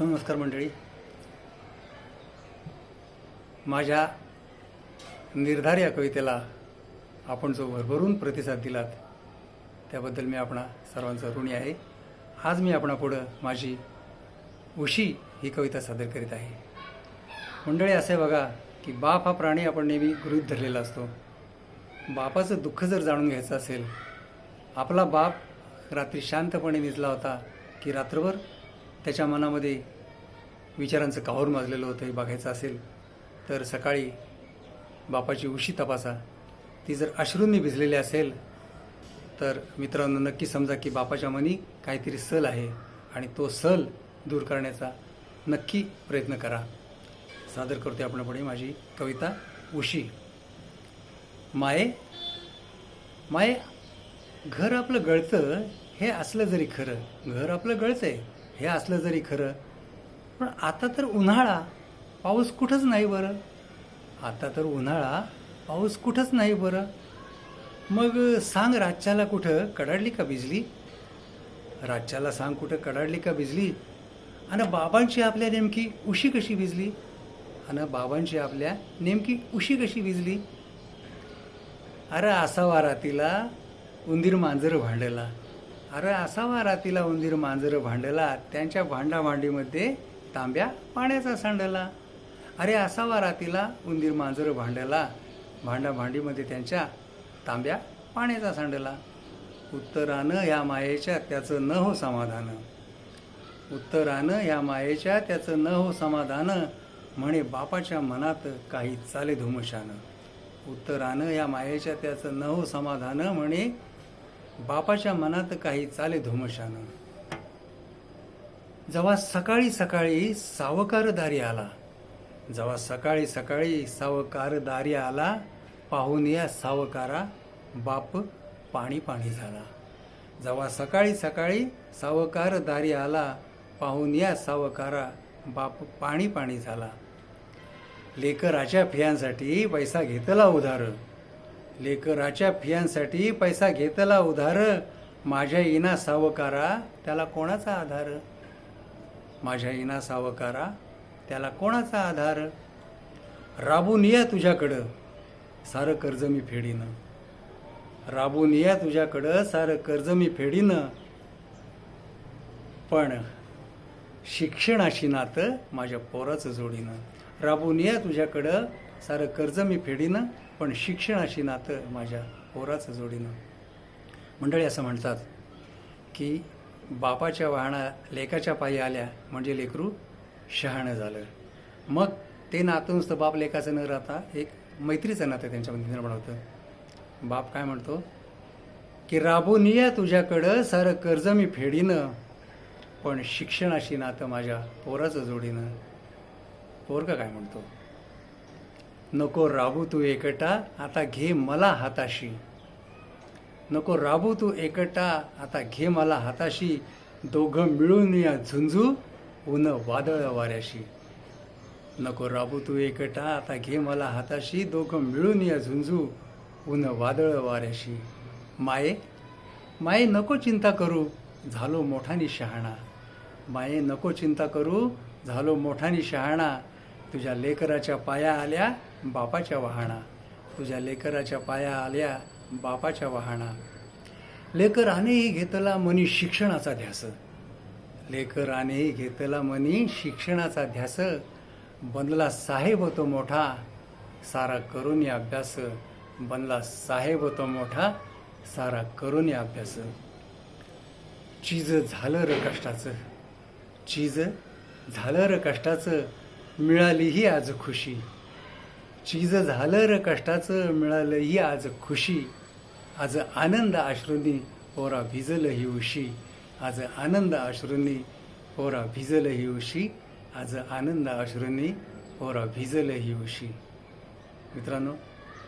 नमस्कार मंडळी. माझ्या निर्धार या कवितेला आपण जो भरभरून प्रतिसाद दिलात त्याबद्दल मी आपणा सर्वांचा ऋणी आहे. आज मी आपणापुढं माझी उशी ही कविता सादर करीत आहे. मंडळी असे बघा की बाप हा प्राणी आपण नेहमी गृहीत धरलेला असतो. बापाचं दुःख जर जाणून घ्यायचं असेल आपला बाप रात्री शांतपणे निजला होता की रात्रभर त्याच्या मनामध्ये विचारांचं काहूर माजलेलं होतं हे बघायचं असेल तर सकाळी बापाची उशी तपासा. ती जर अश्रूंनी भिजलेली असेल तर मित्रांनो नक्की समजा की बापाच्या मनी काहीतरी सल आहे आणि तो सल दूर करण्याचा नक्की प्रयत्न करा. सादर करते आपण पुढे माझी कविता उशी. माये माये घर आपलं गळतं हे असलं जरी खरं घर आपलं गळतं आहे हे असलं जरी खरं पण आता तर उन्हाळा पाऊस कुठंच नाही बरं. आता तर उन्हाळा पाऊस कुठंच नाही बरं. मग सांग राज्याला कुठं कडाडली का बिजली राज्याला सांग कुठं कडाडली का बिजली आणि बाबांची आपल्या नेमकी उशी कशी भिजली? आणि बाबांची आपल्या नेमकी उशी कशी भिजली? अरे असावारा तिला उंदीर मांजर भांडला. अरे असावा रातीला उंदीर मांजरं भांडला त्यांच्या भांडाभांडीमध्ये तांब्या पाण्याचा सांडला. अरे असावा रातीला उंदीर मांजरं भांडला भांडाभांडीमध्ये त्यांच्या तांब्या पाण्याचा सांडला. उत्तरानं या मायेच्या त्याचं न हो समाधान. उत्तरानं या मायेच्या त्याचं न हो समाधान म्हणे बापाच्या मनात काही चाले धुमशानं. उत्तरानं या मायेच्या त्याचं न हो समाधान म्हणे बापाच्या मनात काही चाले धुमशानं. जेव्हा सकाळी सकाळी सावकार दारी आला जेव्हा सकाळी सकाळी सावकारदारी आला पाहून या सावकारा बाप पाणी पाणी झाला. जेव्हा सकाळी सकाळी सावकारदारी आला पाहून या सावकारा बाप पाणी पाणी झाला. लेकराच्या फियांसाठी पैसा घेतला उधार. लेकराच्या फियांसाठी पैसा घेतला उधार. माझ्या इना सावकारा त्याला कोणाचा आधार? माझ्या इना सावकारा त्याला कोणाचा आधार? राबून या तुझ्याकडं सारं कर्ज मी फेडीनं. राबून या तुझ्याकडं सारं कर्ज मी फेडीनं. पण शिक्षणाशी नातं माझ्या पोराचं जोडीनं. राबून या तुझ्याकडं सारं कर्ज मी फेडीनं पण शिक्षणाशी नातं माझ्या पोराचं जोडीनं. मंडळी असं म्हणतात की बापाच्या वाहना लेकाच्या पायी आल्या म्हणजे लेकरू शहाणं झालं. मग ते नातं नुसतं बाप लेकाचं न राहता एक मैत्रीचं नातं त्यांच्यामध्ये निर्माण होतं. बाप काय म्हणतो? की राबून या तुझ्याकडं सारं कर्ज मी फेडीनं पण शिक्षणाशी नातं माझ्या पोराचं जोडीनं. पोरका काय म्हणतो? नको राबू तू एकटा आता घे मला हाताशी. नको राबू तू एकटा आता घे मला हाताशी. दोघं मिळून या झुंजू ऊन वादळ वाऱ्याशी. नको राबू तू एकटा आता घे मला हाताशी. दोघं मिळून या झुंजू ऊन वादळ वाऱ्याशी. माये माये नको चिंता करू झालो मोठानी शहाणा. माये नको चिंता करू झालो मोठानी शहाणा. तुझ्या लेकराच्या पाया आल्या बापाच्या वाहणा. तुझ्या लेकराच्या पाया आल्या बापाच्या वाहणा. लेकरानेही घेतला मनी शिक्षणाचा ध्यास. लेकरानेही घेतला मनी शिक्षणाचा ध्यास. बनला साहेब तो मोठा सारा करून अभ्यास. बनला साहेब तो मोठा सारा करून अभ्यास. चीज झालं र कष्टाचं. चीज झालं र कष्टाचं. मिळाली ही आज खुशी. चीज झालं र कष्टाचं मिळालं ही आज खुशी. आज आनंद अश्रूंनी पोरा भिजल ही उशी. आज आनंद अश्रूंनी पोरा भिजल ही उशी. आज आनंद अश्रूंनी पोरा भिजल ही उशी. मित्रांनो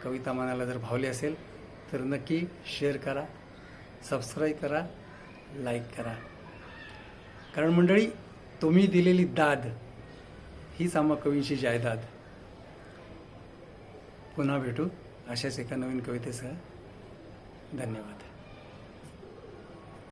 कविता मनाला जर भावली असेल तर नक्की शेअर करा सबस्क्राईब करा लाईक करा. कारण मंडळी तुम्ही दिलेली दाद हीच आम्हा कवींची जायदाद. पुन्हा भेटू अशाच एका नवीन कवितेसह. धन्यवाद.